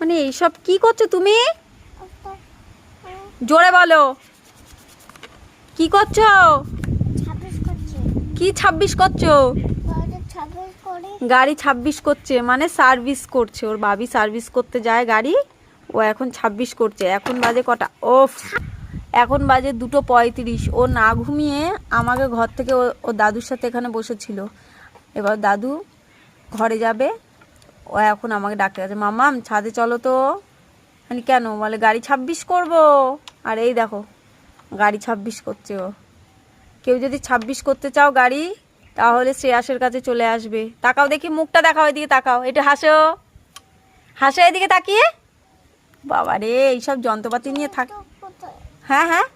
মানে এইসব কি করছ তুমি? জোরে বলো। কি করছ? কি ছাব্বিশ করছ? গাড়ি ছাব্বিশ করছে মানে সার্ভিস করছে। ওর বাবি সার্ভিস করতে যায় গাড়ি ও এখন ছাব্বিশ করছে। এখন বাজে কটা? ও এখন বাজে দুটো পঁয়ত্রিশ। ও না ঘুমিয়ে আমাকে ঘর থেকে ও দাদুর সাথে এখানে বসেছিল। এবার দাদু ঘরে যাবে। ও এখন আমাকে ডাকতে গেছে মামাম ছাদে চলো তো। মানে কেন? বলে গাড়ি ছাব্বিশ করব। আর এই দেখো গাড়ি ছাব্বিশ করছে ও। কেউ যদি ছাব্বিশ করতে চাও গাড়ি তাহলে শ্রেয়াসের কাছে চলে আসবে। তাকাও দেখি মুখটা দেখাও এদিকে তাকাও। এটা হাসো। হাসো এদিকে তাকিয়ে। বাবা রে এইসব যন্ত্রপাতি নিয়ে থাক হ্যাঁ হ্যাঁ।